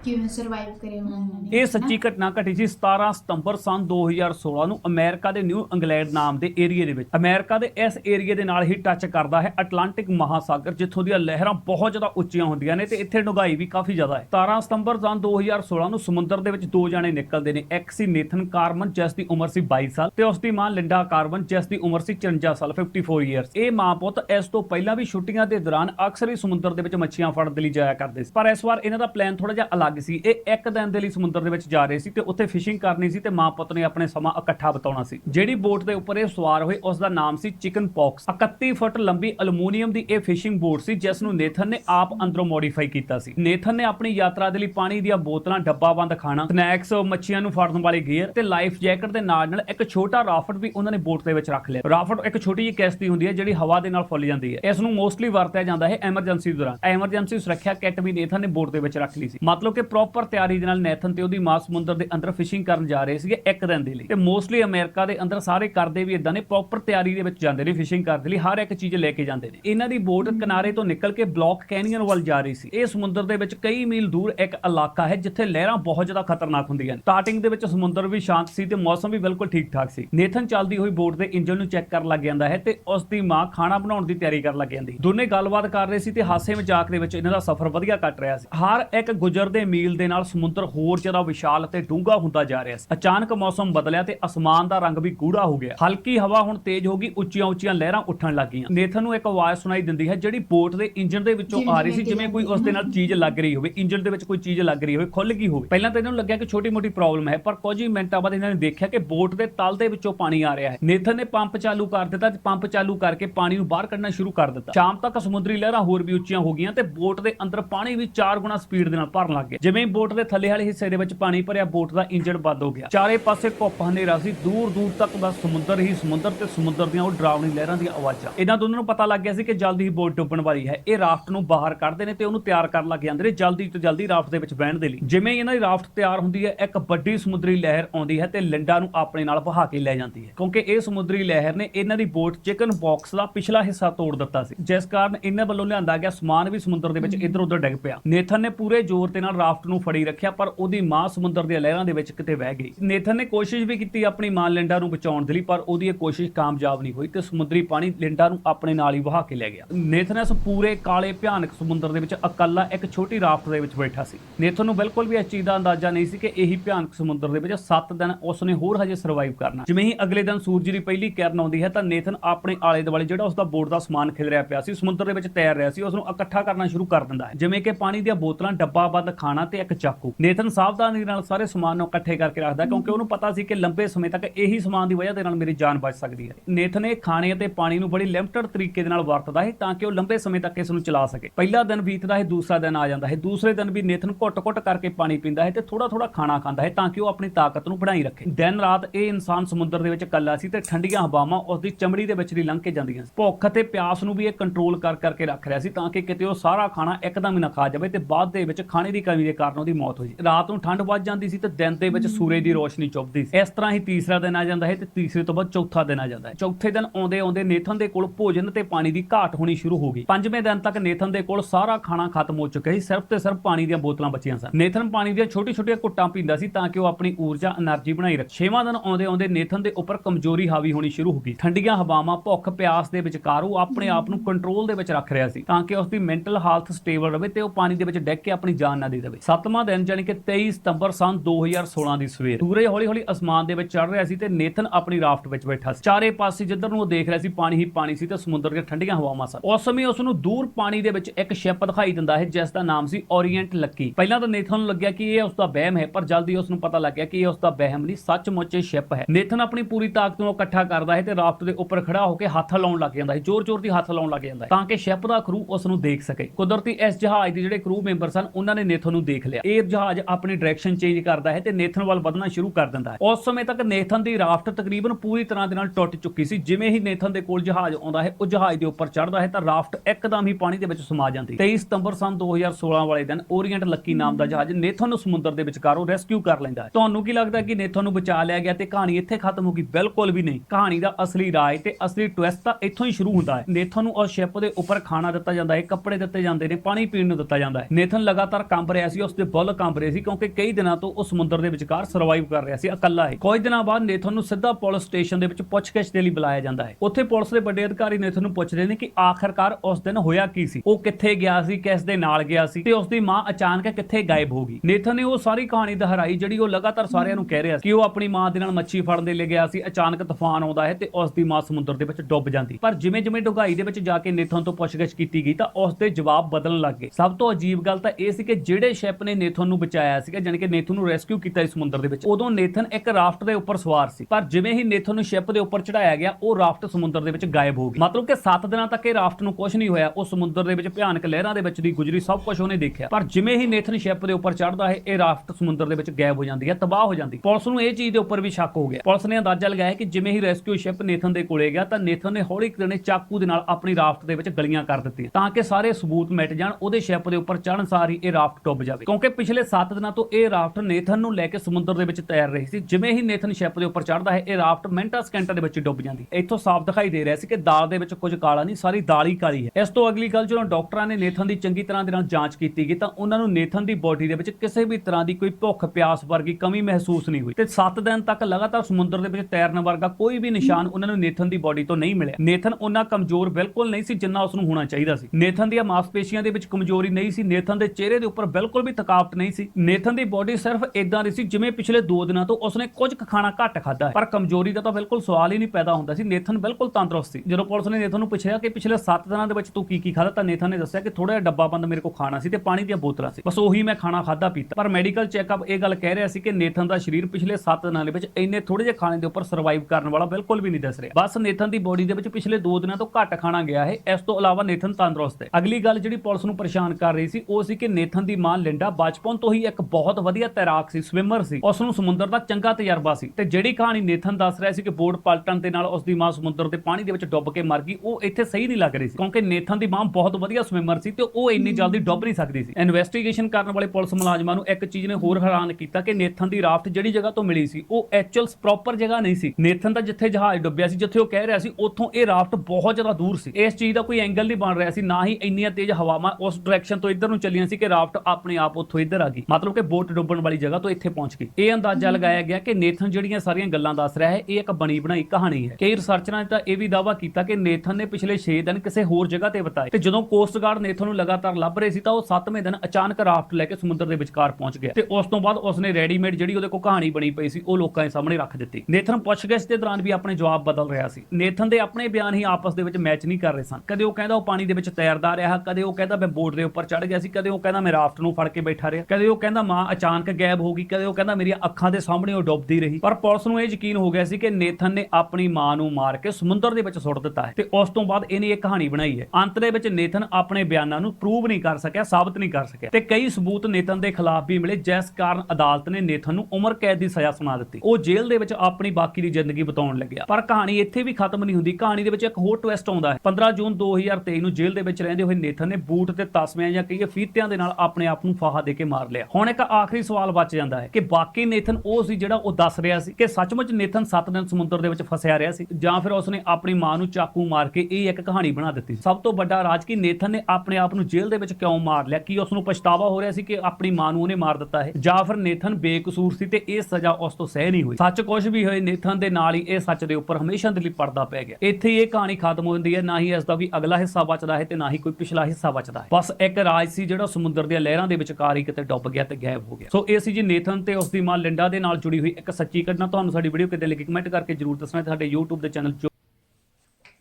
Speaker 1: ਕਿਵੇਂ ਸਰਵਾਈਵ ਕਰਿਆ ਹੋਣਾ ਇਹਨਾਂ ਨੇ
Speaker 3: ਇਹ ਸੱਚੀ ਘਟਨਾ ਘਟੀ ਸੀ 17 ਸਤੰਬਰ ਸਨ 2016 ਨੂੰ ਅਮਰੀਕਾ ਦੇ ਨਿਊ ਇੰਗਲੈਂਡ ਨਾਮ ਦੇ ਏਰੀਆ ਦੇ ਵਿੱਚ। ਅਮਰੀਕਾ ਦੇ ਇਸ ਏਰੀਆ ਦੇ ਨਾਲ ਹੀ ਟੱਚ ਕਰਦਾ ਹੈ ਅਟਲਾਂਟਿਕ ਮਹਾਸਾਗਰ ਜਿੱਥੋਂ ਦੀਆਂ ਲਹਿਰਾਂ ਬਹੁਤ ਜ਼ਿਆਦਾ ਉੱਚੀਆਂ ਹੁੰਦੀਆਂ ਨੇ ਤੇ ਇੱਥੇ ਡੁੰਗਾਈ ਵੀ ਕਾਫੀ ਜ਼ਿਆਦਾ ਹੈ। 17 ਸਤੰਬਰ ਸਨ 2016 ਨੂੰ ਸਮੁੰਦਰ ਦੇ ਵਿੱਚ ਦੋ ਜਾਣੇ ਨਿਕਲਦੇ ਨੇ ਇੱਕ ਸੀ ਨੇਥਨ ਕਾਰਮਨ ਜਿਸ ਦੀ ਉਮਰ ਸੀ 22 ਸਾਲ ਤੇ ਉਸ ਦੀ ਮਾਂ ਲਿੰਡਾ ਕਾਰਮਨ ਜਿਸ ਦੀ ਉਮਰ ਸੀ 54 ਸਾਲ 54 ਇਅਰਸ ਇਹ ਮਾਂ ਪੁੱਤ ਇਸ ਤੋਂ ਪਹਿਲਾਂ ਵੀ ਛੁੱਟੀਆਂ ਦੇ ਦੌਰਾਨ ਅਕਸਰ ਹੀ ਸਮੁੰਦਰ ਦੇ ਵਿੱਚ ਮੱਛੀਆਂ ਫੜਨ ਦੇ ਲਈ ਜਾਇਆ ਕਰਦੇ ਸੀ। ਪਰ ਇਸ ਵਾਰ ਇਹਨਾਂ ਦਾ ਪਲਾਨ ਥੋੜਾ ਜਿਹਾ ਅਲੱਗ ਸੀ। ਇਹ ਇੱਕ ਦਿਨ ਦੇ ਲਈ ਸਮੁੰਦਰ ਦੇ ਵਿੱਚ ਜਾ ਰਹੇ ਸੀ ਤੇ ਉੱਥੇ ਫਿਸ਼ਿੰਗ ਕਰਨੀ ਸੀ ਤੇ ਮਾਂ ਪੁੱਤ ਨੇ ਆਪਣੇ ਸਮਾਂ ਇਕੱਠਾ ਬਿਤਾਉਣਾ ਸੀ। ਜਿਹੜੀ ਬੋਟ ਦੇ ਉੱਪਰ ਇਹ ਸਵਾਰ ਹੋਏ, ਉਸ ਦਾ ਨਾਮ ਸੀ ਚਿਕਨ ਪੌਕਸ। 31 ਫੁੱਟ ਲੰਬੀ ਅਲੂਮੀਨੀਅਮ ਦੀ ਇਹ ਫਿਸ਼ਿੰਗ ਬੋਟ ਸੀ, ਜਿਸ ਨੂੰ ਨੇਥਨ ਨੇ ਆਪ ਅੰਦਰੋਂ ਮੋਡੀਫਾਈ ਕੀਤਾ ਸੀ। ਨੇਥਨ ਨੇ ਆਪਣੀ ਯਾਤਰਾ ਦੇ ਲਈ ਪਾਣੀ ਦੀਆਂ ਬੋਤਲਾਂ, ਡੱਬਾਬੰਦ ਖਾਣਾ ਸਨੈਕਸ ਮੱਛੀਆਂ ਨੂੰ ਫੜਨ ਵਾਲੇ ਗੇਅਰ ਤੇ ਲਾਈਫ ਜੈਕਟ ਦੇ ਨਾਲ ਨਾਲ ਇੱਕ ਛੋਟਾ ਰਾਫਟ ਵੀ ਉਹਨਾਂ ਨੇ ਬੋਟ ਦੇ ਵਿੱਚ ਰੱਖ ਲਿਆ। ਰਾਫਟ ਇੱਕ ਛੋਟੀ ਜਿਹੀ ਕਿਸ਼ਤੀ ਹੁੰਦੀ ਹੈ, ਜਿਹੜੀ ਹਵਾ ਦੇ ਨਾਲ ਫੁੱਲ ਜਾਂਦੀ ਹੈ। ਇਸ ਨੂੰ ਮੋਸਟਲੀ ਵਰਤਿਆ ਜਾਂਦਾ ਹੈ ਐਮਰਜੈਂਸੀ ਦੌਰਾਨ। ਐਮਰਜੈਂਸੀ ਸੁਰੱਖਿਆ ਕਿੱਟ ਵੀ ਨੇਥਨ ਨੇ ਬੋਟ ਦੇ ਵਿੱਚ ਰੱਖ ਲਈ ਸੀ। ਮਤਲਬ ਕਿ ਪ੍ਰੋਪਰ ਤਿਆਰੀ ਦੇ ਨਾਲ ਨੇਥਨ ਤੇ ਉਹਦੀ ਮਾਂ ਸਮੁੰਦਰ ਦੇ ਅੰਦਰ ਫਿਸ਼ਿੰਗ ਕਰਨ ਜਾ ਰਹੇ ਸੀਗੇ ਇੱਕ ਦਿਨ ਦੇ ਲਈ। ਤੇ ਮੋਸਟਲੀ ਅਮਰੀਕਾ ਦੇ ਅੰਦਰ ਸਾਰੇ ਕਰਦੇ ਵੀ ਇਦਾਂ ਨੇ ਪ੍ਰੋਪਰ ਤਿਆਰੀ ਦੇ ਵਿੱਚ ਜਾਂਦੇ ਨੇ ਫਿਸ਼ਿੰਗ ਕਰਨ ਦੇ ਲਈ, ਹਰ ਇੱਕ ਚੀਜ਼ ਲੈ ਕੇ ਜਾਂਦੇ ਨੇ। ਇਹਨਾਂ ਦੀ ਬੋਟ ਕਿਨਾਰੇ ਤੋਂ ਨਿਕਲ ਕੇ ਬਲੌਕ ਕੈਨੀਅਨ ਵੱਲ ਜਾ ਰਹੀ ਸੀ। ਇਹ ਸਮੁੰਦਰ ਦੇ ਵਿੱਚ ਕਈ ਮੀਲ ਦੂਰ ਇੱਕ ਇਲਾਕਾ ਹੈ, ਜਿੱਥੇ ਲਹਿਰਾਂ ਬਹੁਤ ਜ਼ਿਆਦਾ ਖਤਰਨਾਕ ਹੁੰਦੀਆਂ ਨੇ। ਸਟਾਰਟਿੰਗ ਦੇ ਵਿੱਚ ਸਮੁੰਦਰ ਵੀ ਸ਼ਾਂਤ ਸੀ ਤੇ ਮੌਸਮ ਵੀ ਬਿਲਕੁਲ ਠੀਕ ਠਾਕ ਸੀ। ਨੇਥਨ ਚੱਲਦੀ ਹੋਈ ਬੋਟ ਦੇ ਇੰਜਨ ਨੂੰ ਚੈੱਕ ਕਰਨ ਲੱਗ ਜਾਂਦਾ ਹੈ ਤੇ ਉਸ ਦੀ ਮਾਂ ਖਾਣਾ ਬਣਾਉਣ ਦੀ ਤਿਆਰੀ ਕਰਨ ਲੱਗ ਜਾਂਦੀ। ਦੋਨੇ ਗੱਲਬਾਤ ਕਰ ਰਹੇ ਸੀ ਤੇ ਹਾਸੇ ਮਜ਼ਾਕ ਦੇ ਵਿੱਚ ਇਹਨਾਂ ਦਾ ਸਫ਼ਰ ਵਧੀਆ ਕੱਟ ਰਿਹਾ ਸੀ। ਹਰ ਇੱਕ ਗੁਜ਼ਰਦੇ ਮੀਲ ਦੇ ਨਾਲ ਸਮੁੰਦਰ ਹੋਰ ਜ਼ਿਆਦਾ ਵਿਸ਼ਾਲ ਅਤੇ ਡੂੰਘਾ ਹੁੰਦਾ ਜਾ ਰਿਹਾ ਸੀ। ਅਚਾਨਕ ਮੌਸਮ ਬਦਲਿਆ ਤੇ ਅਸਮਾਨ ਦਾ ਰੰਗ ਵੀ ਗੂੜਾ ਹੋ ਗਿਆ। ਹਲਕੀ ਹਵਾ ਹੁਣ ਤੇਜ਼ ਹੋ ਗਈ ਉੱਚੀਆਂ ਉੱਚੀਆਂ ਲਹਿਰਾਂ ਉੱਠਣ ਲੱਗੀਆਂ। ਨੇਥਨ ਨੂੰ ਇੱਕ ਆਵਾਜ਼ ਸੁਣਾਈ ਦਿੰਦੀ ਹੈ ਜਿਹੜੀ ਬੋਟ ਦੇ ਇੰਜਨ ਦੇ ਵਿੱਚੋਂ ਆ ਰਹੀ ਸੀ ਜਿਵੇਂ ਕੋਈ ਉਸ ਦੇ ਨਾਲ ਚੀਜ਼ ਲੱਗ ਰਹੀ ਹੋਵੇ ਇੰਜਨ ਦੇ ਵਿੱਚ ਕੋਈ ਚੀਜ਼ ਲੱਗ ਰਹੀ ਹੋਵੇ ਖੁੱਲ ਗਈ ਹੋਵੇ। ਪਹਿਲਾਂ ਤਾਂ ਇਹਨਾਂ ਨੂੰ ਲੱਗਿਆ ਕਿ ਛੋਟੀ ਮੋਟੀ ਪ੍ਰੋਬਲਮ ਹੈ ਪਰ ਕੁਝ ਹੀ ਮਿੰਟਾਂ ਬਾਅਦ ਇਹਨਾਂ ਨੇ ਦੇਖਿਆ ਕਿ ਬੋਟ ਦੇ ਤਲ ਦੇ ਵਿੱਚੋਂ ਪਾਣੀ ਆ ਰਿਹਾ ਹੈ। ਨੇਥਨ ਨੇ ਪੰਪ ਚਾਲੂ ਕਰ ਦਿੱਤਾ ਤੇ ਪੰਪ ਚਾਲੂ ਕਰਕੇ ਪਾਣੀ ਨੂੰ ਬਾਹਰ ਕੱਢਣਾ ਸ਼ੁਰੂ ਕਰ ਦਿੱਤਾ। ਸ਼ਾਮ ਤੱਕ ਸਮੁੰਦਰੀ ਲਹਿਰਾਂ ਹੋਰ ਵੀ ਉੱਚੀਆਂ ਹੋ ਗਈਆਂ ਤੇ ਬੋਟ ਦੇ ਅੰਦਰ ਪਾਣੀ ਵੀ 4 ਗੁਣਾ ਸਪੀਡ ਦੇ ਨਾਲ ਭਰਨ ਲੱਗ ਗਿਆ। ਜਿਵੇਂ ਹੀ ਬੋਟ ਦੇ ਥੱਲੇ ਵਾਲੇ ਹਿੱਸੇ ਦੇ ਵਿੱਚ ਪਾਣੀ ਭਰਿਆ, ਬੋਟ ਦਾ ਇੰਜਣ ਬੰਦ ਹੋ ਗਿਆ। ਚਾਰੇ ਪਾਸੇ ਘੁੱਪ ਹਨੇਰਾ ਸੀ। ਦੂਰ ਦੂਰ ਤੱਕ ਬਸ ਸਮੁੰਦਰ ਹੀ ਸਮੁੰਦਰ ਤੇ ਸਮੁੰਦਰ ਦੀਆਂ ਉਹ ਡਰਾਵਣੀ ਲਹਿਰਾਂ ਦੀਆਂ ਆਵਾਜ਼ਾਂ। ਇਹਨਾਂ ਦੋਨਾਂ ਨੂੰ ਪਤਾ ਲੱਗ ਗਿਆ ਸੀ ਕਿ ਜਲਦੀ ਹੀ ਬੋਟ ਡੁੱਬਣ ਵਾਲੀ ਹੈ। ਇਹ ਰਾਫਟ ਨੂੰ ਬਾਹਰ ਕੱਢਦੇ ਨੇ ਤੇ ਉਹਨੂੰ ਤਿਆਰ ਕਰਨ ਲੱਗ ਜਾਂਦੇ ਨੇ ਜਲਦੀ ਤੋਂ ਜਲਦੀ ਰਾਫਟ ਦੇ ਵਿੱਚ ਬਹਿਣ ਦੇ ਲਈ। ਜਿਵੇਂ ਇਹਨਾਂ ਦੀ ਰਾਫਟ ਤਿਆਰ ਹੁੰਦੀ ਹੈ, ਇੱਕ ਵੱਡੀ ਸਮੁੰਦਰੀ ਲਹਿਰ ਆਉਂਦੀ ਹੈ ਤੇ ਲਿੰਡਾ ਨੂੰ ਆਪਣੇ ਨਾਲ ਵਹਾ ਕੇ ਲੈ ਜਾਂਦੀ ਹੈ। ਕਿਉਂਕਿ ਇਹ ਸਮੁੰਦਰੀ ਲਹਿਰ ਨੇ ਇਹਨਾਂ ਦੀ ਬੋਟ ਚਿਕਨ ਬਾਕਸ ਦਾ ਪਿਛਲਾ ਹਿੱਸਾ ਤੋੜ ਦਿੱਤਾ ਸੀ। ਜਿਸ ਕਾਰਨ ਇਹਨਾਂ ਵੱਲੋਂ ਲਿਆਂਦਾ ਗਿਆ ਸਮਾਨ ਵੀ ਸਮੁੰਦਰ ਦੇ ਵਿੱਚ ਇੱਧਰ ਉਧਰ ਡਿੱਗ ਪਿਆ। ਨੇਥਨ ਨੇ ਪੂਰੇ ਜ਼ੋਰ ਦੇ ਨਾਲ ਰਾਫਟ ਨੂੰ ਫੜੀ ਰੱਖਿਆ, ਪਰ ਉਹਦੀ ਮਾਂ ਸਮੁੰਦਰ ਦੀਆਂ ਲਹਿਰਾਂ ਦੇ ਵਿੱਚ ਕਿਤੇ ਵਹਿ ਗਈ। ਨੇਥਨ ਨੇ ਕੋਸ਼ਿਸ਼ ਵੀ ਕੀਤੀ ਆਪਣੀ ਮਾਂ ਲਿੰਡਾ ਨੂੰ ਬਚਾਉਣ ਦੇ ਲਈ, ਪਰ ਉਹਦੀ ਇਹ ਕੋਸ਼ਿਸ਼ ਕਾਮਯਾਬ ਨਹੀਂ ਹੋਈ ਤੇ ਸਮੁੰਦਰੀ ਪਾਣੀ ਲਿੰਡਾ ਨੂੰ ਆਪਣੇ ਨਾਲ ਹੀ ਵਹਾ ਕੇ ਲੈ ਗਿਆ। ਨੇਥਨ ਇਸ ਪੂਰੇ ਕਾਲੇ ਭਿਆਨਕ ਸਮੁੰਦਰ ਦੇ ਵਿੱਚ ਇਕੱਲਾ ਇੱਕ ਛੋਟੀ ਰਾਫਟ ਦੇ ਵਿੱਚ ਬੈਠਾ ਸੀ। ਨੇਥਨ ਨੂੰ ਬਿਲਕੁਲ ਵੀ ਇਸ ਚੀਜ਼ ਦਾ ਅੰਦਾਜ਼ਾ ਨਹੀਂ ਸੀ ਕਿ ਇਹੀ ਭਿਆਨਕ ਸਮੁੰਦਰ ਦੇ ਵਿੱਚ 7 ਦਿਨ ਉਸਨੇ ਹੋਰ ਹਜੇ ਸਰਵਾਈਵ ਕਰਨਾ। ਜਿਵੇਂ ਹੀ ਅਗਲੇ ਦਿਨ ਸੂਰਜ ਦੀ ਪਹਿਲੀ ਕਿਰਨ ਆਉਂਦੀ ਹੈ, ਤਾਂ ਨੇਥਨ ਆਪਣੇ ਆਲੇ ਦੁਆਲੇ ਜਿਹੜਾ ਉਸਦਾ ਬੋਰਡ ਦਾ ਸਮਾਨ ਖਿਲ ਰਿਹਾ ਪਿਆ ਸੀ, ਸਮੁੰਦਰ ਦੇ ਵਿੱਚ ਤੈਰ ਰਿਹਾ ਸੀ ਉਸ ਨੂੰ ਇਕੱਠਾ ਕਰਨਾ ਸ਼ੁਰੂ ਕਰ ਦਿੰਦਾ ਹੈ। ਜਿਵੇਂ ਕਿ ਪਾਣੀ ਦੀਆਂ ਬੋਤਲਾਂ ਡੱਬਾ ਡੱਬਾਬੰਦ, ਖਾਣਾ ਤੇ ਇੱਕ ਚਾਕੂ। ਨੇਥਨ ਸਾਵਧਾਨੀ ਨਾਲ ਸਾਰੇ ਸਮਾਨ ਨੂੰ ਇਕੱਠੇ ਕਰਕੇ ਰੱਖਦਾ ਕਿਉਂਕਿ ਉਹਨੂੰ ਪਤਾ ਸੀ ਕਿ ਲੰਬੇ ਸਮੇਂ ਤੱਕ ਇਹੀ ਸਮਾਨ ਦੀ ਵਜ੍ਹਾ ਦੇ ਨਾਲ ਮੇਰੀ ਜਾਨ ਬਚ ਸਕਦੀ ਹੈ। ਨੇਥਨ ਇਹ ਖਾਣੇ ਅਤੇ ਪਾਣੀ ਨੂੰ ਬੜੀ ਲਿਮਟਿਡ ਤਰੀਕੇ ਦੇ ਨਾਲ ਵਰਤਦਾ ਹੈ ਤਾਂ ਕਿ ਉਹ ਲੰਬੇ ਸਮੇਂ ਤੱਕ ਇਸ ਨੂੰ ਚਲਾ ਸਕੇ। ਪਹਿਲਾ ਦਿਨ ਬੀਤਦਾ ਹੈ, ਦੂਸਰਾ ਦਿਨ ਆ ਜਾਂਦਾ ਹੈ। ਦੂਸਰੇ ਦਿਨ ਵੀ ਨੇਥਨ ਘੁੱਟ-ਘੁੱਟ ਕਰਕੇ ਪਾਣੀ ਪੀਂਦਾ ਹੈ ਤੇ ਥੋੜਾ-ਥੋੜਾ ਖਾਣਾ ਖਾਂਦਾ ਹੈ ਤਾਂ ਕਿ ਉਹ ਆਪਣੀ ਤਾਕਤ ਨੂੰ ਬਣਾਈ ਰੱਖੇ। ਦਿਨ ਰਾਤ ਇਹ ਇਨਸਾਨ ਸਮੁੰਦਰ ਦੇ ਵਿੱਚ ਇਕੱਲਾ ਸੀ ਤੇ ਠੰਡੀਆਂ ਹਵਾਵਾਂ ਉਸ ਦੀ ਚਮੜੀ ਦੇ ਵਿੱਚ ਦੀ ਲੰਘ ਕੇ ਜਾਂਦੀਆਂ ਭੁੱਖ ਅਤੇ ਪਿਆਸ ਨੂੰ ਵੀ ਇਹ ਕੰਟਰੋਲ ਕਰ ਕਰਕੇ ਰੱਖ ਰਿਹਾ ਸੀ ਤਾਂ ਕਿ ਕਿਤੇ ਉਹ ਸਾਰਾ ਖਾਣਾ ਇੱਕਦਮ ਹੀ ਨਾ ਖਾ ਜਾਵੇ ਤੇ ਬਾਅਦ ਦੇ ਵਿੱਚ ਖਾਣੇ ਦੀ ਕਮੀ ਦੇ ਕਾਰਨ ਉਹਦੀ ਮੌਤ ਹੋਈ ਰਾਤ ਨੂੰ ਠੰਡ ਵੱਧ ਜਾਂਦੀ ਸੀ ਤੇ ਦਿਨ ਦੇ ਵਿੱਚ ਸੂਰਜ ਦੀ ਰੋਸ਼ਨੀ ਚੁੱਭਦੀ ਸੀ। ਇਸ ਤਰ੍ਹਾਂ ਹੀ ਤੀਸਰਾ ਦਿਨ ਆ ਜਾਂਦਾ ਹੈ ਤੇ ਤੀਸਰੇ ਤੋਂ ਬਾਅਦ ਚੌਥਾ ਦਿਨ ਆ ਜਾਂਦਾ ਹੈ। ਚੌਥੇ ਦਿਨ ਆਉਂਦੇ ਆਉਂਦੇ ਨੇਥਨ ਦੇ ਕੋਲ ਭੋਜਨ ਤੇ ਪਾਣੀ ਦੀ ਘਾਟ ਹੋਣੀ ਸ਼ੁਰੂ ਹੋ ਗਈ। ਪੰਜਵੇਂ ਦਿਨ ਤੱਕ ਨੇਥਨ ਦੇ ਕੋਲ ਸਾਰਾ ਖਾਣਾ ਖਤਮ ਹੋ ਚੁੱਕਿਆ ਸੀ। ਸਿਰਫ ਤੇ ਸਿਰਫ ਪਾਣੀ ਦੀਆਂ ਬੋਤਲਾਂ ਬਚੀਆਂ ਸਨ। ਨੇਥਨ ਪਾਣੀ ਦੀਆਂ ਛੋਟੀ-ਛੋਟੀਆਂ ਘੁੱਟਾਂ ਪੀਂਦਾ ਸੀ ਤਾਂ ਕਿ ਉਹ ਆਪਣੀ ਊਰਜਾ એનર્ਜੀ ਬਣਾਈ ਰੱਖੇ। ਛੇਵਾਂ ਦਿਨ ਆਉਂਦੇ ਆਉਂਦੇ ਨੇਥਨ ਦੇ ਉੱਪਰ ਕਮਜ਼ੋਰੀ ਹਾਵੀ ਹੋਣੀ ਸ਼ੁਰੂ ਹੋ ਗਈ। ਠੰਡੀਆਂ ਹਵਾਵਾਂ ਭੁੱਖ ਪਿਆਸ ਦੇ ਵਿਚਕਾਰ ਉਹ ਆਪਣੇ ਆਪ ਨੂੰ ਕੰਟਰੋਲ ਦੇ ਵਿੱਚ ਰੱਖ ਰਿਹਾ ਸੀ ਤਾਂ ਕਿ ਉਸ ਦੀ ਮੈਂਟਲ ਹੈਲਥ ਸਟੇਬਲ ਰਹੇ ਤੇ ਉਹ ਪਾਣੀ ਦੇ ਵਿੱਚ ਡਿੱਗ ਕੇ ਆਪਣੀ ਜਾਨ ਨਾ ਦੇ ਦੇਵੇ। ਸੱਤਵਾਂ ਦਿਨ ਜਾਨੀ ਕਿ 23 ਸਤੰਬਰ ਸਨ 2016 ਦੀ ਸਵੇਰ ਸੂਰਜ ਹੌਲੀ-ਹੌਲੀ ਅਸਮਾਨ ਦੇ ਵਿੱਚ ਚੜ ਰਿਹਾ ਸੀ ਤੇ ਨੇਥਨ ਆਪਣੀ ਰਾਫਟ ਵਿੱਚ ਬੈਠਾ ਸੀ। ਚਾਰੇ ਪਾਸੇ ਜਿੱਧਰ ਨੂੰ ਉਹ ਦੇਖ ਰਿਹਾ ਸੀ, ਪਾਣੀ ਹੀ ਪਾਣੀ ਸੀ ਤੇ ਸਮੁੰਦਰ ਦੀਆਂ ਠੰਡੀਆਂ ਹਵਾਵਾਂ ਸਨ। ਉਸ ਸਮੇਂ ਉਸ ਨੂੰ ਦੂਰ ਪਾਣੀ ਦੇ ਵਿੱਚ ਇੱਕ ਸ਼ਿਪ ਦਿਖਾਈ ਦਿੰਦਾ ਹੈ ਜਿਸ ਦਾ ਨਾਮ ਸੀ ਓਰੀਐਂਟ ਲੱਕੀ। ਪਹਿਲਾਂ ਤਾਂ ਨੇਥਨ ਨੂੰ ਲੱਗਿਆ ਕਿ ਇਹ ਉਸ ਦਾ ਵਹਿਮ ਹੈ, ਪਰ ਜਲਦੀ ਉਸ ਨੂੰ ਪਤਾ ਲੱਗਿਆ ਕਿ ਇਹ ਉਸ ਦਾ ਵਹਿਮ ਨਹੀਂ, ਸੱਚਮੁੱਚ ਇਹ ਸ਼ਿਪ ਹੈ। ਨੇਥਨ ਆਪਣੀ ਪੂਰੀ ਤਾਕਤ ਨੂੰ ਇਕੱਠਾ ਕਰਦਾ ਹੈ ਤੇ ਰਾਫਟ ਦੇ ਉੱਪਰ ਖੜਾ ਹੋ ਕੇ ਹੱਥ ਲਾਉਣ ਲੱਗ ਜਾਂਦਾ ਹੈ ਜ਼ੋਰ-ਜ਼ੋਰ ਦੀ ਹੱਥ ਲਾਉਣ ਲੱਗ ਜਾਂਦਾ ਹੈ ਤਾਂ ਕਿ ਸ਼ਿਪ ਦਾ ਕਰੂ ਉਸ ਨੂੰ ਦੇਖ ਸਕੇ। ਕੁਦਰਤੀ ਇਸ ਜਹਾਜ਼ ਦੇ ਜਿਹੜੇ ਕਰੂ ਮੈਂਬਰ ਸਨ, ਉਹਨਾਂ ਨੇ ਨੇਥਨ ਨੂੰ ਦੇਖ ਲਿਆ। ਇਹ ਜਹਾਜ਼ ਆਪਣੀ ਡਾਇਰੈਕਸ਼ਨ ਚੇਂਜ ਕਰਦਾ ਹੈ ਤੇ ਨੇਥਨ ਵੱਲ ਵਧਣਾ ਸ਼ੁਰੂ ਕਰ ਦਿੰਦਾ ਹੈ। ਉਸ ਸਮੇਂ ਤੱਕ ਨੇਥਨ ਦੀ ਰਾਫਟ ਤਕਰੀਬਨ ਪੂਰੀ ਤਰ੍ਹਾਂ ਦੇ ਨਾਲ ਟੁੱਟ ਚੁੱਕੀ ਸੀ। ਜਿਵੇਂ ਹੀ ਨੇਥਨ ਦੇ ਕੋਲ ਜਹਾਜ਼ ਆਉਂਦਾ ਹੈ, ਉਹ ਜਹਾਜ਼ ਦੇ ਉੱਪਰ ਚੜ੍ਹਦਾ ਹੈ ਤਾਂ ਰਾਫਟ ਇੱਕਦਮ ਹੀ ਪਾਣੀ ਦੇ ਵਿੱਚ ਸਮਾ ਜਾਂਦੀ 23 ਸਤੰਬਰ ਸਨ 2016 ਵਾਲੇ ਦਿਨ ਓਰੀਐਂਟ ਲੱਕੀ ਨਾਮ ਦਾ ਜਹਾਜ਼ ਨੇਥਨ ਨੂੰ ਸਮੁੰਦਰ ਦੇ ਵਿਚਕਾਰੋਂ ਰੈਸਕਿਊ ਕਰ ਲੈਂਦਾ ਹੈ। ਤੁਹਾਨੂੰ ਕੀ ਲੱਗਦਾ ਕਿ ਨੇਥਨ ਨੂੰ ਬਚਾ ਲਿਆ ਗਿਆ ਤੇ ਕਹਾਣੀ ਇੱਥੇ ਖਤਮ ਹੋ ਗਈ? ਬਿਲਕੁਲ ਵੀ ਨਹੀਂ। ਕਹਾਣੀ ਦਾ ਅਸਲੀ ਰਾਜ ਤੇ ਅਸਲੀ ਟਵਿਸਟ ਤਾਂ ਇੱਥੋਂ ਹੀ ਸ਼ੁਰੂ ਹੁੰਦਾ ਹੈ। ਨੇਥਨ ਨੂੰ ਉਸ ਸ਼ਿਪ ਦੇ ਉੱਪਰ ਖਾਣਾ ਦਿੱਤਾ ਜਾਂਦਾ ਹੈ, ਕੱਪੜੇ ਦਿੱਤੇ ਜਾਂਦੇ ਨੇ, ਪਾਣੀ ਪੀਣ ਨੂੰ ਦਿੱਤਾ ਜਾਂਦਾ ਹੈ। ਨੇਥਨ ਲਗਾਤਾਰ ਕੰਬ ਰਿਹਾ ਸੀ ਉਸ ਦੇ ਬੁੱਲ ਕੰਬ ਰਹੇ ਸੀ ਕਿਉਂਕਿ ਕਈ ਦਿਨਾਂ ਤੋਂ ਉਹ ਸਮੁੰਦਰ ਦੇ ਵਿਚਕਾਰ ਸਰਵਾਈਵ ਕਰ ਰਿਹਾ ਸੀ, ਇਕੱਲਾ ਹੀ। ਕੁਝ ਦਿਨਾਂ ਬਾਅਦ ਨੇਥਨ ਨੂੰ ਸਿੱਧਾ ਪੁਲਿਸ ਸਟੇਸ਼ਨ ਦੇ ਵਿੱਚ ਪੁੱਛਗਿੱਛ ਦੇ ਲਈ ਬੁਲਾਇਆ ਜਾਂਦਾ ਹੈ। ਉੱਥੇ ਪੁਲਿਸ ਦੇ ਵੱਡੇ ਅਧਿਕਾਰੀ ਨੇਥਨ ਨੂੰ ਪੁੱਛਦੇ ਨੇ ਕਿ ਆਖਰਕਾਰ ਉਸ ਦਿਨ ਹੋਇਆ ਕੀ ਸੀ? ਉਹ ਕਿੱਥੇ ਗਿਆ ਸੀ, ਕਿਸ ਦੇ ਨਾਲ ਗਿਆ ਸੀ ਤੇ ਉਸ ਦੀ ਮਾਂ ਅਚਾਨਕ ਕਿੱਥੇ ਗਾਇਬ ਹੋ ਗਈ? ਨੇਥਨ ਨੇ ਉਹ ਸਾਰੀ ਕਹਾਣੀ ਦੁਹਰਾਈ ਜਿਹੜੀ ਉਹ ਲਗਾਤਾਰ ਸਾਰਿਆਂ ਨੂੰ ਕਹਿ ਰਿਹਾ ਸੀ ਕਿ ਉਹ ਆਪਣੀ ਮਾਂ ਦੇ ਨਾਲ ਮੱਛੀ ਫੜਨ ਦੇ ਲਈ ਗਿਆ ਸੀ, ਅਚਾਨਕ ਤੂਫਾਨ ਆਉਂਦਾ ਹੈ ਤੇ ਉਸ ਦੀ ਮਾਂ ਸਮੁੰਦਰ ਦੇ ਵਿੱਚ ਡੁੱਬ ਜਾਂਦੀ ਪਰ ਜਿਵੇਂ ਜਿਵੇਂ ਡੁਗਾਈ ਦੇ ਵਿੱਚ ਜਾ ਕੇ ਨੇਥਨ ਤੋਂ ਪੁੱਛਗਿੱਛ ਕੀਤੀ ਗਈ ਤਾਂ ਉਸ ਦੇ ਜਵਾਬ ਬਦਲਣ ਲੱਗ ਗਏ। ਸਭ ਤੋਂ ਅਜੀਬ ਗੱਲ ਤਾਂ ਇਹ ਸੀ ਕਿ ਜਿਹੜੇ ਸ਼ਿਪ ਨੇ ਨੇਥਨ ਨੂੰ ਬਚਾਇਆ ਸੀਗਾ, ਜਾਣੀ ਕਿ ਨੇਥਨ ਨੂੰ ਰੈਸਕਿਊ ਕੀਤਾ ਇਸ ਸਮੁੰਦਰ ਦੇ ਵਿੱਚ। ਉਦੋਂ ਨੇਥਨ ਇੱਕ ਰਾਫਟ ਦੇ ਉੱਪਰ ਸਵਾਰ ਸੀ, ਪਰ ਜਿਵੇਂ ਹੀ ਨੇਥਨ ਨੂੰ ਸ਼ਿਪ ਦੇ ਉੱਪਰ ਚੜਾਇਆ ਗਿਆ, ਉਹ ਰਾਫਟ ਸਮੁੰਦਰ ਦੇ ਵਿੱਚ ਗਾਇਬ ਹੋ ਗਈ। ਮਤਲਬ ਕਿ 7 ਦਿਨਾਂ ਤੱਕ ਇਹ ਰਾਫਟ ਨੂੰ ਕੁਝ ਨਹੀਂ ਹੋਇਆ, ਉਹ ਸਮੁੰਦਰ ਦੇ ਵਿੱਚ ਭਿਆਨਕ ਲਹਿਰਾਂ ਦੇ ਵਿੱਚ ਦੀ ਗੁਜਰੀ ਸਭ ਕੁਝ ਉਹਨੇ ਦੇਖਿਆ। ਪਰ ਜਿਵੇਂ ਹੀ ਨੇਥਨ ਸ਼ਿਪ ਦੇ ਉੱਪਰ ਚੜਦਾ ਹੈ, ਇਹ ਰਾਫਟ ਸਮੁੰਦਰ ਦੇ ਵਿੱਚ ਗਾਇਬ ਹੋ ਜਾਂਦੀ ਹੈ, ਤਬਾਹ ਹੋ ਜਾਂਦੀ। ਪੁਲਿਸ ਨੂੰ ਇਹ ਚੀਜ਼ ਦੇ ਉੱਪਰ ਵੀ ਸ਼ੱਕ ਹੋ ਗਿਆ। ਪੁਲਿਸ ਨੇ ਅੰਦਾਜ਼ਾ ਲਗਾਇਆ ਕਿ ਜਿਵੇਂ ਹੀ ਰੈਸਕਿਊ ਸ਼ਿਪ ਨੇਥਨ ਦੇ ਕੋਲੇ ਗਿਆ, ਤਾਂ ਨੇਥਨ ਨੇ ਹੌਲੀ ਕਰਨੇ ਚਾਕੂ ਦੇ ਨਾਲ ਆਪਣੀ ਰਾਫਟ ਦੇ ਵਿੱਚ ਗਲੀਆਂ ਕਰ ਦਿੱਤੀਆਂ, ਤਾਂ ਕਿ ਸਾਰੇ ਸਬੂਤ ਮਿਟ ਜਾਣ, ਉਹਦੇ ਸ਼ਿਪ ਦੇ ਉੱਪਰ ਚੜਨ ਸਾਰ ਹੀ ਇਹ ਰਾਫਟ ਡੁੱਬ ਜਾਵੇ। ਕਿਉਂਕਿ ਪਿਛਲੇ 7 ਦਿਨਾਂ ਤੋਂ ਇਹ ਰਾਫਟ ਨੇਥਨ ਨੂੰ ਲੈ ਕੇ ਸਮੁੰਦਰ ਦੇ ਵਿੱਚ ਤੈਰ ਰਹੀ ਸੀ। ਜਿਵੇਂ ਹੀ ਨੇਥਨ ਸ਼ਿਪ ਦੇ ਉੱਪਰ ਚੜ੍ਹਦਾ ਹੈ, ਇਹ ਰਾਫਟ ਮਿੰਟਾਂ ਸਕਿੰਟਾਂ ਦੇ ਵਿੱਚ ਡੁੱਬ ਜਾਂਦੀ। ਇੱਥੋਂ ਸਾਫ਼ ਦਿਖਾਈ ਦੇ ਰਿਹਾ ਸੀ ਕਿ ਦਾਲ ਦੇ ਵਿੱਚ ਕੁਝ ਕਾਲਾ ਨਹੀਂ, ਸਾਰੀ ਦਾਲ ਹੀ ਕਾਲੀ ਹੈ। ਇਸ ਤੋਂ ਅਗਲੀ ਗੱਲ, ਜਦੋਂ ਡਾਕਟਰਾਂ ਨੇ ਨੇਥਨ ਦੀ ਚੰਗੀ ਤਰ੍ਹਾਂ ਦੇ ਨਾਲ ਜਾਂਚ ਕੀਤੀ ਗਈ, ਤਾਂ ਉਹਨਾਂ ਨੂੰ ਨੇਥਨ ਦੀ ਬੋਡੀ ਦੇ ਵਿੱਚ ਕਿਸੇ ਵੀ ਤਰ੍ਹਾਂ ਦੀ ਕੋਈ ਭੁੱਖ, ਪਿਆਸ ਵਰਗੀ ਕਮੀ ਮਹਿਸੂਸ ਨਹੀਂ ਹੋਈ। ਤੇ 7 ਦਿਨ ਤੱਕ ਲਗਾਤਾਰ ਸਮੁੰਦਰ ਦੇ ਵਿੱਚ ਤੈਰਨ ਵਰਗਾ ਕੋਈ ਵੀ ਨਿਸ਼ਾਨ ਉਹਨਾਂ ਨੂੰ ਨੇਥਨ ਦੀ ਬੋਡੀ ਤੋਂ ਨਹੀਂ ਮਿਲਿਆ। ਨੇਥਨ ਉਹਨਾਂ ਕਮਜ਼ੋਰ ਬਿਲਕੁਲ ਨਹੀਂ ਸੀ ਜਿੰਨਾ ਉਸ ਨੂੰ ਹੋਣਾ ਚਾਹੀਦਾ ਸੀ। ਨੇਥਨ ਦੀਆਂ ਮਾਸਪੇਸ਼ੀਆਂ ਦੇ ਵਿੱਚ ਕਮਜ਼ੋਰੀ ਨਹੀਂ ਸੀ। ਨੇਥਨ ਦੇ ਚਿਹਰੇ ਦੇ ਉੱਪਰ ਬਿਲਕੁਲ ਵੀ ਥਕਾਵਟ ਨਹੀਂ ਸੀ। ਨੇਥਨ ਦੀ ਬੋਡੀ ਸਿਰਫ ਇਦਾਂ ਦੀ ਸੀ ਜਿਵੇਂ ਪਿਛਲੇ 2 ਦਿਨਾਂ ਤੋਂ ਉਸਨੇ ਕੁਝ ਖਾਣਾ ਘੱਟ ਖਾਦਾ ਹੈ। ਪਰ ਕਮਜ਼ੋਰੀ ਦਾ ਤਾਂ ਬਿਲਕੁਲ ਸਵਾਲ ਹੀ ਨਹੀਂ ਪੈਦਾ ਹੁੰਦਾ ਸੀ। ਨੇਥਨ ਬਿਲਕੁਲ ਤੰਦਰੁਸਤ ਸੀ। ਜਦੋਂ ਪੁਲਿਸ ਨੇ ਨੇਥਨ ਨੂੰ ਪੁੱਛਿਆ ਕਿ ਪਿਛਲੇ 7 ਦਿਨਾਂ ਦੇ ਵਿੱਚ ਤੂੰ ਕੀ ਕੀ ਖਾਦਾ ਤਾਂ ਨੇਥਨ ਨੇ ਦੱਸਿਆ ਕਿ ਥੋੜਾ ਜਿਹਾ ਡੱਬਾ ਬੰਦ ਮੇਰੇ ਕੋਲ ਖਾਣਾ ਸੀ ਤੇ ਪਾਣੀ ਦੀਆਂ ਬੋਤਲਾਂ ਸੀ। ਬਸ ਉਹੀ ਮੈਂ ਖਾਣਾ ਖਾਦਾ ਪੀਤਾ। ਪਰ ਮੈਡੀਕਲ ਚੈੱਕਅਪ ਇਹ ਗੱਲ ਕਹਿ ਰਿਹਾ ਸੀ ਕਿ ਨੇਥਨ ਦਾ ਸਰੀਰ ਪਿਛਲੇ 7 ਦਿਨਾਂ ਦੇ ਵਿੱਚ ਇੰਨੇ ਥੋੜੇ ਜਿਹੇ ਖਾਣੇ ਦੇ ਉੱਪਰ ਸਰਵਾਈਵ ਕਰਨ ਵਾਲਾ ਬਿਲਕੁਲ ਵੀ ਨਹੀਂ ਦੱਸ ਰਿਹਾ। ਬਸ ਨੇਥਨ ਦੀ ਬੋਡੀ ਦੇ ਵਿੱਚ ਪਿਛਲੇ 2 ਦਿਨਾਂ ਤੋਂ ਘੱਟ ਖਾਣਾ ਗਿਆ ਹੈ। ਇਸ ਤੋਂ ਇਲਾਵਾ ਨੇਥਨ ਤੰਦਰੁਸਤ ਹੈ। ਅਗਲੀ ਗੱਲ ਜਿਹੜੀ ਪੁਲਿਸ ਨੂੰ ਪਰੇਸ਼ਾਨ ਕਰ ਰਹੀ ਸੀ, ਉਹ ਸੀ ਕਿ ਨੇਥਨ ਦੀ ਮਾਂ ਲਿੰਡਾ ਬਚਪਨ ਤੋਂ ਹੀ ਇੱਕ ਬਹੁਤ ਵਧੀਆ ਤੈਰਾਕ ਸੀ, ਸਵਿਮਰ ਸੀ। ਉਸ ਨੂੰ ਸਮੁੰਦਰ ਦਾ ਚੰਗਾ ਤਜਰਬਾ ਸੀ। ਤੇ ਜਿਹੜੀ ਕਹਾਣੀ ਨੇਥਨ ਦੱਸ ਰਿਹਾ ਸੀ ਕਿ ਬੋਟ ਪਲਟਣ ਦੇ ਨਾਲ ਉਸ ਦੀ ਮਾਂ ਸਮੁੰਦਰ ਦੇ ਪਾਣੀ ਦੇ ਵਿੱਚ ਡੁੱਬ ਕੇ ਮਰ ਗਈ, ਉਹ ਇੱਥੇ ਸਹੀ ਨਹੀਂ ਲੱਗ ਰਹੀ ਸੀ। ਕਿਉਂਕਿ ਨੇਥਨ ਦੀ ਮਾਂ ਬਹੁਤ ਵਧੀਆ ਸਵਿਮਰ ਸੀ ਤੇ ਉਹ ਇੰਨੀ ਜਲਦੀ ਡੁੱਬ ਨਹੀਂ ਸਕਦੀ ਸੀ। ਇਨਵੈਸਟੀਗੇਸ਼ਨ ਕਰਨ ਵਾਲੇ ਪੁਲਿਸ ਮੁਲਾਜ਼ਮਾਂ ਨੂੰ ਇੱਕ ਚੀਜ਼ ਨੇ ਹੋਰ ਹੈਰਾਨ ਕੀਤਾ ਕਿ ਨੇਥਨ ਦੀ ਰਾਫਟ ਜਿਹੜੀ ਜਗ੍ਹਾ ਤੋਂ ਮਿਲੀ ਸੀ, ਉਹ ਐਕਚੁਅਲ ਪ੍ਰੋਪਰ ਜਗ੍ਹਾ ਨਹੀਂ ਸੀ। ਨੇਥਨ ਦਾ ਜਿੱਥੇ ਜਹਾਜ਼ ਡੁੱਬਿਆ ਸੀ, ਜਿੱਥੇ ਉਹ ਕਹਿ ਰਿਹਾ ਸੀ, ਉੱਥੋਂ ਇਹ ਰਾਫਟ ਬਹੁਤ ਜ਼ਿਆਦਾ ਦੂਰ ਸੀ। ਇਸ ਚੀਜ਼ ਦਾ ਕੋਈ ਐਂਗਲ ਨਹੀਂ ਬਣ ਰਿਹਾ ਸੀ, ਨਾ ਹੀ ਇੰਨੀਆਂ ਤੇਜ਼ ਹਵਾਵਾਂ ਉਸ ਡਾਇਰੈਕਸ਼ਨ ਤੋਂ ਇੱਧਰ ਨੂੰ ਚੱਲੀਆਂ ਸੀ ਕਿ ਰਾਫਟ ਆਪਣੇ ਆਪ ਉੱਥੋਂ ਇੱਧਰ ਆ ਗਈ। ਮਤਲਬ ਕਿ ਬੋਟ ਡੁੱਬਣ ਵਾਲੀ ਜਗ੍ਹਾ ਤੋਂ ਇੱਥੇ ਪਹੁੰਚ ਗਈ। ਇਹ ਅੰਦਾਜ਼ਾ ਲਗਾਇਆ ਗਿਆ ਕਿ ਨੇਥਨ ਜਿਹੜੀਆਂ ਸਾਰੀਆਂ ਗੱਲਾਂ ਦੱਸ ਰਿਹਾ ਹੈ ਇਹ ਇੱਕ ਬਣੀ ਬਣਾਈ ਕਹਾਣੀ ਹੈ। ਕਈ ਰਿਸਰਚਰਾਂ ਨੇ ਤਾਂ ਇਹ ਵੀ ਦਾਅਵਾ ਕੀਤਾ ਕਿ ਨੇਥਨ ਨੇ ਪਿਛਲੇ 6 ਦਿਨ ਕਿਸੇ ਹੋਰ ਜਗ੍ਹਾ ਤੇ ਬਿਤਾਏ। ਤੇ ਜਦੋਂ ਕੋਸਟ ਗਾਰਡ ਨੇਥਨ ਨੂੰ ਲਗਾਤਾਰ ਲੱਭ ਰਹੇ ਸੀ ਤਾਂ ਉਹ 7ਵੇਂ ਦਿਨ ਅਚਾਨਕ ਰਾਫਟ ਲੈ ਕੇ ਸਮੁੰਦਰ ਦੇ ਵਿਚਕਾਰ ਪਹੁੰਚ ਗਿਆ। ਤੇ ਉਸ ਤੋਂ ਬਾਅਦ ਉਸਨੇ ਰੈਡੀਮੇਡ ਜਿਹੜੀ ਉਹਦੇ ਕੋਲ ਕਹਾਣੀ ਬਣੀ ਪਈ ਸੀ ਉਹ ਲੋਕਾਂ ਦੇ ਸਾਹਮਣੇ ਰੱਖ ਦਿੱਤੀ। ਨੇਥਨ ਪੁੱਛਗਿੱਛ ਦੇ ਦੌਰਾਨ ਵੀ ਆਪਣੇ ਜਵਾਬ ਬਦਲ ਰਿਹਾ ਸੀ। ਨੇਥਨ ਦੇ ਆਪਣੇ ਬਿਆਨ ਹੀ ਆਪਸ ਦੇ ਵਿੱਚ ਮੈਚ ਨਹੀਂ ਕਰ ਰਹੇ ਸਨ। ਕਦੇ ਉਹ ਕਹਿੰਦਾ ਉਹ ਪਾਣੀ ਦੇ ਵਿੱਚ ਤੈਰਦਾ ਰਿਹਾ ਕਦੇ ਉਹ ਕਹਿੰਦਾ ਮੈਂ ਬੋਟ ਦੇ ਉੱਪਰ ਚੜ ਗਿਆ ਸੀ ਕਦੇ ਉਹ ਕਹਿੰਦਾ ਮੈਂ ਰਾਫਟ ਨੂੰ ਫੜ ਕੇ ਬੈਠਾ ਰਿਹਾ। ਕਦੇ ਉਹ ਕਹਿੰਦਾ ਮਾਂ ਅਚਾਨਕ ਗਾਇਬ ਹੋ ਗਈ, ਕਦੇ ਉਹ ਕਹਿੰਦਾ ਮੇਰੀਆਂ ਅੱਖਾਂ ਦੇ ਸਾਹਮਣੇ ਉਹ ਡੁੱਬਦੀ ਰਹੀ। ਪਰ ਪੁਲਿਸ ਨੂੰ ਇਹ ਯਕੀਨ ਹੋ ਗਿਆ ਸੀ ਕਿ ਨੇਥਨ ਨੇ ਆਪਣੀ ਮਾਂ ਨੂੰ ਮਾਰ ਕੇ ਸਮੁੰਦਰ ਦੇ ਵਿੱਚ ਸੁੱਟ ਦਿੱਤਾ ਹੈ। ਤੇ ਉਸ ਤੋਂ ਬਾਅਦ ਇਹਨੇ ਇਹ ਕਹਾਣੀ ਬਣਾਈ ਹੈ। ਅੰਤ ਦੇ ਵਿੱਚ ਨੇਥਨ ਆਪਣੇ ਬਿਆਨਾਂ ਨੂੰ ਪ੍ਰੂਵ ਨਹੀਂ ਕਰ ਸਕਿਆ, ਸਾਬਤ ਨਹੀਂ ਕਰ ਸਕਿਆ। ਤੇ ਕਈ ਸਬੂਤ ਨੇਥਨ ਦੇ ਖਿਲਾਫ ਵੀ ਮਿਲੇ, ਜਿਸ ਕਾਰਨ ਅਦਾਲਤ ਨੇ ਨੇਥਨ ਨੂੰ ਉਮਰ ਕੈਦ ਦੀ ਸਜ਼ਾ ਸੁਣਾ ਦਿੱਤੀ। ਉਹ ਜੇਲ੍ਹ ਦੇ ਵਿੱਚ ਆਪਣੀ ਬਾਕੀ ਦੀ ਜ਼ਿੰਦਗੀ ਬਿਤਾਉਣ ਲੱਗਿਆ। ਪਰ ਕਹਾਣੀ ਇੱਥੇ ਵੀ ਖਤਮ ਨਹੀਂ ਹੁੰਦੀ। ਕਹਾਣੀ ਦੇ ਵਿੱਚ ਇੱਕ ਹੋਰ ਟਵਿਸਟ ਆਉਂਦਾ ਹੈ। 15 ਜੂਨ 2023 ਨੂੰ ਜੇਲ੍ਹ ਦੇ ਵਿੱਚ ਰਹਿੰਦੇ ਹੋਏ ਨੇਥਨ ਨੇ ਬੂਟ ਤੇ ਤਸਮਿਆਂ ਜਾਂ ਕਈ ਫੀਤਿਆਂ ਦੇ ਨਾਲ ਆਪਣੇ ਆਪ ਨੂੰ ਫਾਹਾ ਦੇ ਕੇ ਮਾਰ ਲਿਆ। ਹੁਣ ਇੱਕ ਆਖਰੀ ਸਵਾਲ ਬਚ ਜਾਂਦਾ ਹੈ ਕਿ ਬਾਕੀ ਨੇਥਨ ਉਹ ਸੀ ਜਿਹੜਾ ਉਹ ਦੱਸ ਰਿਹਾ ਸੀ ਕਿ ਸੱਚਮੁੱਚ ਨੇਥਨ 7 ਦਿਨ ਸਮੁੰਦਰ ਦੇ ਵਿੱਚ ਫਸਿਆ ਰਿਹਾ ਸੀ ਜਾਂ ਫਿਰ ਉਸਨੇ ਆਪਣੀ ਮਾਂ ਨੂੰ ਚਾਕੂ ਮਾਰ ਕੇ ਇਹ ਇੱਕ ਕਹਾਣੀ ਬਣਾ ਦਿੱਤੀ ਸਭ ਤੋਂ ਵੱਡਾ ਰਾਜ ਕਿ ਨੇਥਨ ਨੇ ਆਪਣੇ ਆਪ ਨੂੰ ਜੇਲ੍ਹ ਦੇ ਵਿੱਚ ਕਿਉਂ ਮਾਰ ਲਿਆ? ਕੀ ਉਸ ਨੂੰ ਪਛਤਾਵਾ ਹੋ ਰਿਹਾ ਸੀ ਕਿ ਆਪਣੀ ਮਾਂ ਨੂੰ ਉਹਨੇ ਮਾਰ ਦਿੱਤਾ ਹੈ? ਜਾਂ ਫਿਰ ਨੇਥਨ ਬੇਕਸੂਰ ਸੀ ਤੇ ਇਹ ਸਜ਼ਾ ਉਸ ਤੋਂ ਸਹਿ ਨਹੀਂ ਹੋਈ? ਸੱਚ ਕੁਝ ਵੀ ਹੋਏ, ਨੇਥਨ ਦੇ ਨਾਲ ਹੀ ਇਹ ਸੱਚ ਦੇ ਉੱਪਰ ਹਮੇਸ਼ਾ ਦੇ ਲਈ ਪਰਦਾ ਪੈ ਗਿਆ। ਇੱਥੇ ਇਹ ਕਹਾਣੀ ਖਤਮ ਹੋ ਜਾਂਦੀ ਹੈ, ਨਾ ਹੀ ਇਸ ਦਾ ਵੀ ਅਗਲਾ ਹਿੱਸਾ ਬਚਦਾ ਹੈ ਤੇ ਨਾ ਹੀ ਕੋਈ ਪਿਛਲਾ ਹਿੱਸਾ ਬਚਦਾ ਹੈ। ਬਸ ਇੱਕ ਰਾਜ ਸੀ ਜਿਹੜਾ ਸਮੁੰਦਰ ਦੀਆਂ ਲਹਿਰਾਂ ਦੇ ਵਿੱਚ ਵਿਚਕਾਰ ਹੀ ਕਿਤੇ ਡੁੱਬ ਗਿਆ ਤੇ ਗਾਇਬ ਹੋ ਗਿਆ। ਸੋ ਇਹ ਸੀ ਜੀ ਨੇਥਨ ਤੇ ਉਸ ਦੀ ਮਾਂ ਲਿੰਡਾ ਦੇ ਨਾਲ ਜੁੜੀ ਹੋਈ ਇੱਕ ਸੱਚੀ ਘਟਨਾ। ਤੁਹਾਨੂੰ ਸਾਡੀ ਵੀਡੀਓ ਕਿਤੇ ਲੱਗੀ ਕਮੈਂਟ ਕਰਕੇ ਜਰੂਰ ਦੱਸਣਾ ਤੇ ਸਾਡੇ YouTube ਦੇ ਚੈਨਲ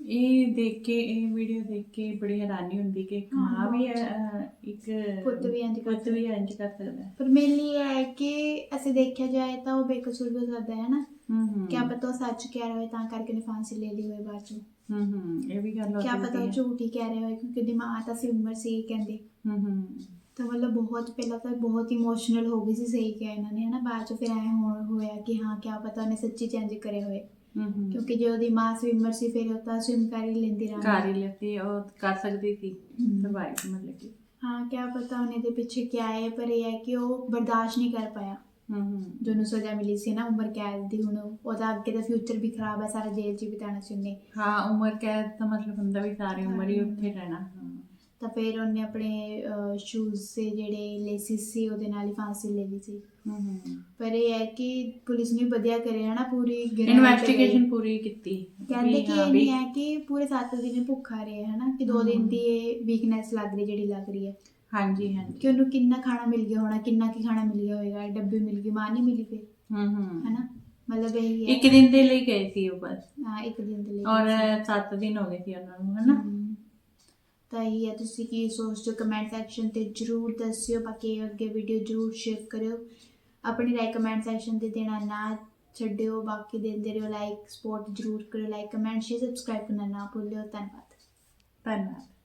Speaker 2: ਇਹ ਦੇਖ ਕੇ ਇਹ ਵੀਡੀਓ ਦੇਖ ਕੇ ਬੜੀ ਹੈਰਾਨੀ ਹੁੰਦੀ ਕਿ
Speaker 1: ਹਾਂ,
Speaker 2: ਵੀ ਅਹ, ਇੱਕ
Speaker 1: ਪੁੱਤ ਵੀ ਇੰਝ ਕਰ
Speaker 2: ਪੁੱਤ ਵੀ ਇੰਝ ਕਰ ਸਕਦਾ ਹੈ।
Speaker 1: ਪਰ ਮੇਰੇ ਲਈ ਇਹ ਹੈ ਕਿ ਅਸੀਂ ਦੇਖਿਆ ਜਾਏ ਤਾਂ ਉਹ ਬੇਕਸੂਰ ਹੋ ਸਕਦਾ ਹੈ ਨਾ।
Speaker 2: ਹੂੰ ਹੂੰ।
Speaker 1: ਕਿਆ ਪਤਾ ਉਹ ਸੱਚ ਕਹਿ ਰਿਹਾ ਹੋਵੇ ਤਾਂ ਕਰਕੇ ਉਹਨੇ ਫਾਂਸੀ ਲੈ ਲਈ ਹੋਵੇ ਬਾਅਦ ਚੋਂ।
Speaker 2: ਹੂੰ ਹੂੰ ਇਹ ਵੀ ਗੱਲ ਹੋ
Speaker 1: ਕਿਆ ਪਤਾ ਉਹ
Speaker 2: ਸਕਦੀ ਹੈ।
Speaker 1: ਝੂਠ ਹੀ ਕਹਿ ਰਿਹਾ ਹੋਵੇ ਕਿਉਂਕਿ ਉਹਦੀ ਮਾਂ ਤਾਂ ਸੀ ਉਮਰ ਸੀ ਕਹਿੰਦੇ।
Speaker 2: ਹੂੰ ਹੂੰ।
Speaker 1: ਤਾਂ ਮਤਲਬ ਬਹੁਤ ਪਹਿਲਾਂ ਤਾਂ ਬਹੁਤ ਇਮੋਸ਼ਨਲ ਹੋ ਗਈ ਸੀ ਸਹੀ ਕਿਹਾ ਇਹਨਾਂ ਨੇ ਹਨਾ? ਬਾਅਦ ਚ ਫਿਰ ਐ ਹੋਇਆ ਕਿ ਹਾਂ ਕਿਆ ਪਤਾ ਉਹਨੇ ਸੱਚੀ ਚੇਂਜ ਕਰੇ ਹੋਏ। ਕਿਉਂਕਿ ਜੇ ਉਹਦੀ ਮਾਂ ਸਵਿਮਰ ਸੀ ਫਿਰ ਉਹ ਤਾਂ ਸਵਿਮ ਕਰ ਹੀ ਲੈਂਦੀ
Speaker 2: ਕਰ
Speaker 1: ਰਹਿੰਦੀ
Speaker 2: ਹੀ ਲੈਤੀ ਉਹ ਕਰ ਸਕਦੀ ਸੀ। ਸਰਵਾਈਵ ਮਤਲਬ ਕਿ।
Speaker 1: ਹਾਂ ਕਿਆ ਪਤਾ ਉਹਨੇ ਦੇ ਪਿੱਛੇ ਕਿਆ ਹੈ ਪਰ ਇਹ ਹੈ ਕਿ ਉਹ ਬਰਦਾਸ਼ਤ ਨਹੀਂ ਕਰ ਪਾਇਆ। ਜੋ ਨੂੰ ਸਜ਼ਾ ਮਿਲੀ ਸੀ ਨਾ ਉਮਰ ਕੈਦ ਦੀ ਹੁਣ ਉਹਦਾ ਅੱਗੇ ਦਾ ਫਿਊਚਰ ਵੀ ਖਰਾਬ ਹੈ ਸਾਰਾ ਜੇਲ੍ਹ 'ਚ ਹੀ ਬਿਤਾਉਣਾ ਸੀ ਉਹਨੇ।
Speaker 2: ਹਾਂ ਉਮਰ ਕੈਦ ਦਾ ਮਤਲਬ ਹੁੰਦਾ ਵੀ ਸਾਰੀ ਉਮਰ ਹੀ। ਉੱਥੇ ਰਹਿਣਾ।
Speaker 1: ਤਾਂ ਫਿਰ ਉਹਨੇ ਆਪਣੇ ਸ਼ੂਜ਼ ਸੇ ਜਿਹੜੇ ਲੇਸਿਸ ਸੀ ਉਹਦੇ ਨਾਲ ਹੀ ਫਾਂਸੀ ਲੈ ਲਈ ਸੀ। ਪਰ ਇਹ ਹੈ ਕਿ ਪੁਲਿਸ ਨੇ ਵਧੀਆ ਕਰਿਆ ਨਾ ਪੂਰੀ
Speaker 2: ਇਨਵੈਸਟੀਗੇਸ਼ਨ ਪੂਰੀ ਕੀਤੀ।
Speaker 1: ਕਹਿੰਦੇ ਕਿ ਇਹ ਨਹੀਂ ਹੈ ਕਿ ਪੂਰੇ 7 ਦਿਨ ਭੁੱਖਾ ਰਿਹਾ ਹੈ ਨਾ ਕਿ 2 ਦਿਨ। ਦੀ ਇਹ ਵੀਕਨੈਸ ਲੱਗ ਰਹੀ ਜਿਹੜੀ ਲੱਗ ਰਹੀ ਹੈ।
Speaker 2: ਹਾਂਜੀ ਹਾਂਜੀ।
Speaker 1: ਕਿ ਉਹਨੂੰ ਕਿੰਨਾ ਖਾਣਾ ਮਿਲ ਗਿਆ ਹੋਣਾ ਕਿੰਨਾ ਕੀ ਖਾਣਾ ਮਿਲ ਗਿਆ ਹੋਵੇਗਾ ਡੱਬੇ ਮਿਲ ਗਏ ਮਾਂ ਨਹੀਂ ਮਿਲੀ ਫਿਰ
Speaker 2: ਹੂੰ ਹੂੰ
Speaker 1: ਹੈ ਨਾ ਮਤਲਬ ਇਹ
Speaker 2: ਇੱਕ ਦਿਨ ਦੇ ਲਈ ਗਏ ਸੀ ਉਹ ਬਸ।
Speaker 1: ਹਾਂ ਇੱਕ ਦਿਨ ਦੇ ਲਈ
Speaker 2: ਔਰ 7 ਦਿਨ ਹੋ ਗਏ ਸੀ ਉਹਨਾਂ ਨੂੰ ਹਨਾ?
Speaker 1: ਤਾਂ ਇਹ ਹੈ, ਤੁਸੀਂ ਕੀ ਸੋਚਦੇ ਹੋ? ਕਮੈਂਟ ਸੈਕਸ਼ਨ ਤੇ ਜਰੂਰ ਦੱਸਿਓ, ਬਾਕੀ ਅੱਗੇ ਵੀਡੀਓ ਜਰੂਰ ਸ਼ੇਅਰ ਕਰਿਓ। ਆਪਣੀ ਰਾਏ ਕਮੈਂਟ ਸੈਕਸ਼ਨ ਤੇ ਦੇਣਾ ਨਾ ਛੱਡਿਓ, ਬਾਕੀ ਦਿੰਦੇ ਰਹੋ ਲਾਈਕ ਸਪੋਰਟ ਜਰੂਰ ਕਰਿਓ ਲਾਈਕ ਕਮੈਂਟ ਸ਼ੇਅਰ ਸਬਸਕ੍ਰਾਈਬ ਕਰਨਾ ਨਾ ਭੁੱਲਿਓ। ਧੰਨਵਾਦ।
Speaker 2: ਧੰਨਵਾਦ।